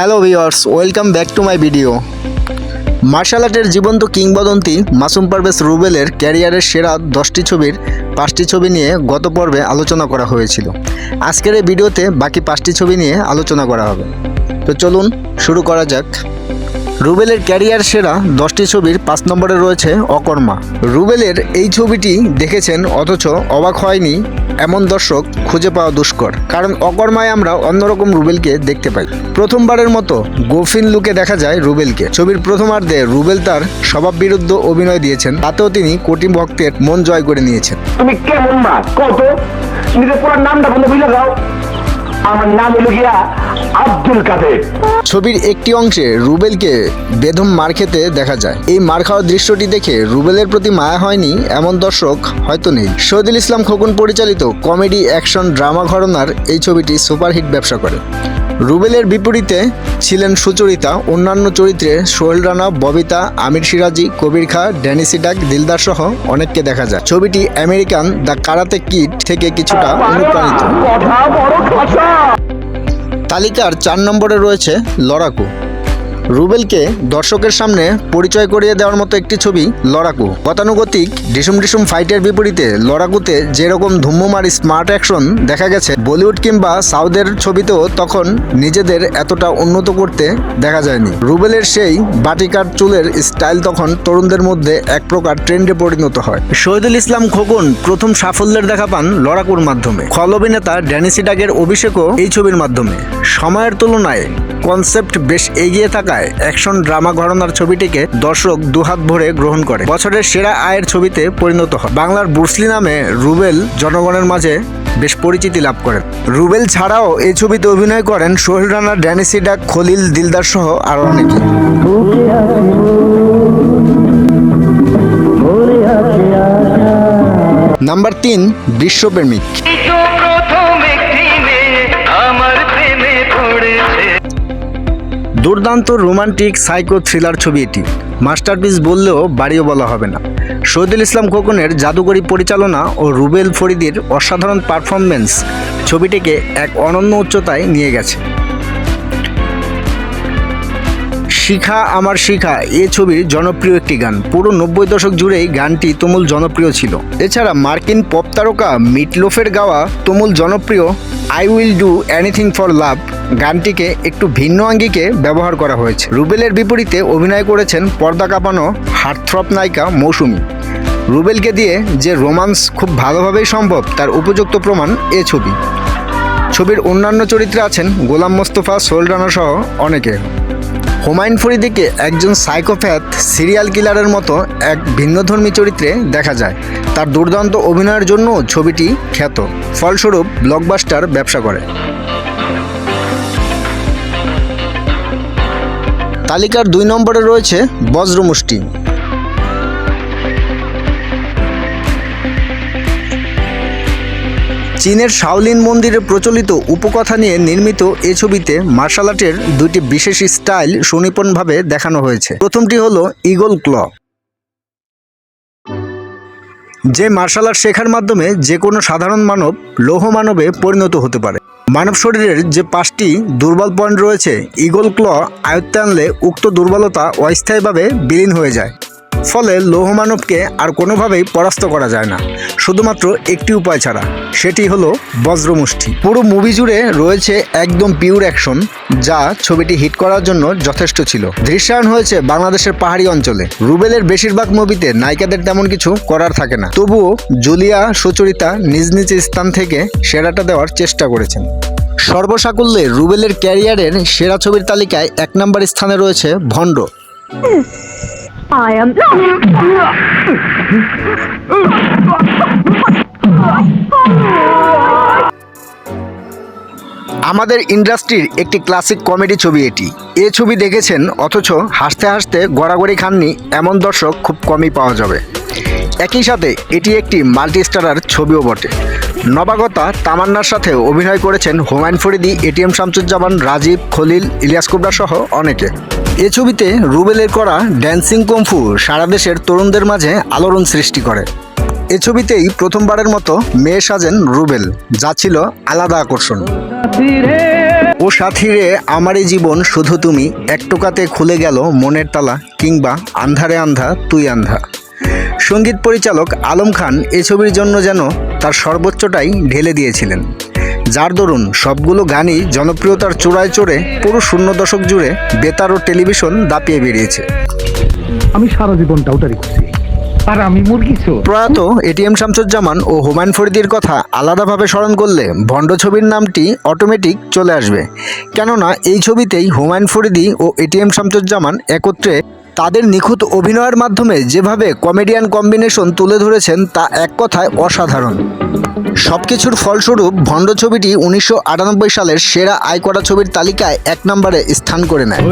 Hello viewers welcome back to my video. Martial আর্টের জীবন্ত কিংবদন্তি মাসুম পারভেজ রুবেলের ক্যারিয়ারের সেরা দশটি ছবির পাঁচটি ছবি নিয়ে গত পর্বে আলোচনা করা হয়েছিল। আজকের এই ভিডিওতে বাকি পাঁচটি ছবি নিয়ে আলোচনা করা হবে। তো চলুন, শুরু করা যাক। রুবেলের ক্যারিয়ার সেরা দশটি ছবির পাঁচ নম্বরে রয়েছে অকর্মা। রুবেলের এই ছবিটি দেখেছেন অথচ অবাক হয়নি এমন দর্শক খুঁজে পাওয়া দুষ্কর। কারণ অকর্মায় আমরা অন্যরকম রুবেলকে দেখতে পাই। প্রথমবারের মতো গোফিন লুকে দেখা যায় রুবেলকে। ছবির প্রথমার্ধে রুবেল তার স্বভাব বিরুদ্ধ অভিনয় দিয়েছেন। তাতেও তিনি কোটি ভক্তের মন জয় করে নিয়েছেন। তুমি কেমন মা? কত? নিজের পুরো নামটা বলে বুঝে দাও আমার নাম হলো গিয়া আব্দুল কাদের। ছবির একটি অংশে রুবেলকে বেদম মার খেতে দেখা যায়। এই মার খাওয়ার দৃশ্যটি দেখে রুবেলের প্রতি মায়া হয়নি এমন দর্শক হয়তো নেই। শহীদুল ইসলাম খোকন পরিচালিত কমেডি অ্যাকশন ড্রামা ঘরনার এই ছবিটি সুপারহিট ব্যবসা করে। রুবেলের বিপরীতে ছিলেন সুচরিতা অন্যান্য চরিত্রে সোহেল রানা ববিতা আমির সিরাজি কবির খা ড্যানিসি ডাক দিলদার সহ অনেককে দেখা যায়। ছবিটি আমেরিকান দ্য কারাতে কিট থেকে কিছুটা অনুপ্রাণিত। তালিকার চার নম্বরে রয়েছে লড়াকু। রুবেলকে দর্শকের সামনে পরিচয় করিয়ে দেওয়ার মতো একটি ছবি লড়াকু। গতানুগতিক ডিসুম ডিসুম ফাইটের বিপরীতে লড়াকুতে যেরকম ধুম্মমার স্মার্ট অ্যাকশন দেখা গেছে, বলিউড কিংবা সাউথের ছবিতেও তখন নিজেদের এতটা উন্নত করতে দেখা যায়নি। রুবেলের সেই বাটিকার চুলের স্টাইল তখন তরুণদের মধ্যে এক প্রকার ট্রেন্ডে পরিণত হয়। শহীদুল ইসলাম খোকন প্রথম সাফল্যের দেখা পান লড়াকুর মাধ্যমে। খল অভিনেতা ড্যানি সিডাকের অভিষেকও এই ছবির মাধ্যমে। সময়ের তুলনায় কনসেপ্ট বেশ এগিয়ে থাকায় অ্যাকশন ড্রামা ঘরনার ছবিটিকে দর্শক দুহাত ভরে গ্রহণ করে। বছরের সেরা আয়ের ছবিতে পরিণত হয়। বাংলার বুসলি নামে রুবেল জনগণের মাঝে বেশ পরিচিতি লাভ করেন। রুবেল ছাড়াও এই ছবিতে অভিনয় করেন সোহেল রানা ড্যানিসি ডাক খলিল দিলদার সহ আরও অনেকে। নাম্বার তিন বিশ্বপ্রেমিক দুর্দান্ত রোমান্টিক সাইকো থ্রিলার ছবি এটি। মাস্টারপিস বললেও বাড়িও বলা হবে না। শহীদুল ইসলাম খোকনের জাদুকরী পরিচালনা ও রুবেল ফরিদির অসাধারণ পারফরমেন্স ছবিটিকে এক অনন্য উচ্চতায় নিয়ে গেছে। শিখা আমার শিখা, এ ছবির জনপ্রিয় একটি গান। পুরো নব্বই দশক জুড়েই গানটি তুমুল জনপ্রিয় ছিল। এছাড়া মার্কিন পপ তারকা মিটলোফের গাওয়া তুমুল জনপ্রিয়, I will do anything for love গানটিকে একটু ভিন্ন আঙ্গিকে ব্যবহার করা হয়েছে। রুবেলের বিপরীতে অভিনয় করেছেন পর্দা কাঁপানো হার্টথ্রপ নায়িকা মৌসুমী। রুবেলকে দিয়ে যে রোমান্স খুব ভালোভাবেই সম্ভব, তার উপযুক্ত প্রমাণ এ ছবি। ছবির অন্যান্য চরিত্রে আছেন গোলাম মোস্তফা সোল রানা সহ অনেকে। হুমায়ুন ফরিদিকে একজন সাইকোপ্যাথ, সিরিয়াল কিলারের মতো এক ভিন্নধর্মী চরিত্রে দেখা যায়। তার দুর্দান্ত অভিনয়ের জন্য ছবিটি খ্যাত। ফলস্বরূপ ব্লকবাস্টার ব্যবসা করে। তালিকার দুই নম্বরে রয়েছে বজ্রমুষ্টি চীনের শাওলিন মন্দিরে প্রচলিত উপকথা নিয়ে নির্মিত এ ছবিতে মার্শাল আর্টের দুটি বিশেষ স্টাইল সুনিপুণভাবে দেখানো হয়েছে। প্রথমটি হলো ইগল ক্ল। যে মার্শাল আর্ট শেখার মাধ্যমে যে কোনো সাধারণ মানব, লৌহ মানবে পরিণত হতে পারে। মানব শরীরের যে পাঁচটি দুর্বল পয়েন্ট রয়েছে ইগল ক্ল আয়ত্তে আনলে উক্ত দুর্বলতা অস্থায়ীভাবে বিলীন হয়ে যায়। ফলে লৌহমানবকে আর কোনোভাবেই পরাস্ত করা যায় না। শুধুমাত্র একটি উপায় ছাড়া, সেটি হলো বজ্রমুষ্টি। পুরো মুভি জুড়ে রয়েছে একদম পিওর অ্যাকশন যা ছবিটি হিট করার জন্য যথেষ্ট ছিল। দৃশ্যায়ন হয়েছে বাংলাদেশের পাহাড়ি অঞ্চলে। রুবেলের বেশিরভাগ মুভিতে নায়িকাদের তেমন কিছু করার থাকে না। তবুও জুলিয়া সুচরিতা নিজ নিজ স্থান থেকে সেরাটা দেওয়ার চেষ্টা করেছেন। সর্বসাকুল্যে রুবেলের ক্যারিয়ারের সেরা ছবির তালিকায় এক নম্বর স্থানে রয়েছে ভণ্ড। I am. আমাদের ইন্ডাস্ট্রির একটি ক্লাসিক কমেডি ছবি এটি। এ ছবি দেখেছেন অথচ হাসতে হাসতে গড়াগড়ি খাননি এমন দর্শক খুব কমই পাওয়া যাবে। একই সাথে এটি একটি মাল্টি স্টারার ছবিও বটে। নবাগতা তামান্নার সাথে অভিনয় করেছেন Humayun Faridi A T M Shamsuzzaman, Rajib, Khalil, Ilias Kubra সহ অনেকে। এ ছবিতে রুবেলের করা ড্যান্সিং কম্ফু সারা দেশের তরুণদের মাঝে আলোড়ন সৃষ্টি করে। এ ছবিতেই প্রথমবারের মতো মেয়ে সাজেন রুবেল, যা ছিল আলাদা আকর্ষণ। ও সাথী রে আমারই জীবন শুধু তুমি একটোকাতে খুলে গেল মনের তালা কিংবা আন্ধারে আন্ধা তুই আন্ধা। সংগীত পরিচালক আলম খান এ ছবির জন্য যেন তার সর্বোচ্চটাই ঢেলে দিয়েছিলেন। যার দরুন সবগুলো গানই জনপ্রিয়তার চূড়ায় চড়ে পুরো শূন্য দশক জুড়ে বেতার ও টেলিভিশন দাপিয়ে বেরিয়েছে। আমি সারা জীবনটা ওটারই খুশি। আর আমি মুরগি প্রয়াত এটিএম শামসুজ্জামান ও হুমায়ুন ফরিদির কথা আলাদাভাবে স্মরণ করলে ভণ্ড ছবির নামটি অটোমেটিক চলে আসবে। কেননা এই ছবিতেই হুমায়ুন ফরিদি ও এটিএম শামসুজ্জামান একত্রে তাদের নিখুঁত অভিনয়ের মাধ্যমে যেভাবে কমেডিয়ান কম্বিনেশন তুলে ধরেছেন তা এক কথায় অসাধারণ। সবকিছুর ফলস্বরূপ ভণ্ড ছবিটি উনিশশো আটানব্বই সালের সেরা আয় করা ছবির তালিকায় এক নম্বরে স্থান করে নেয়।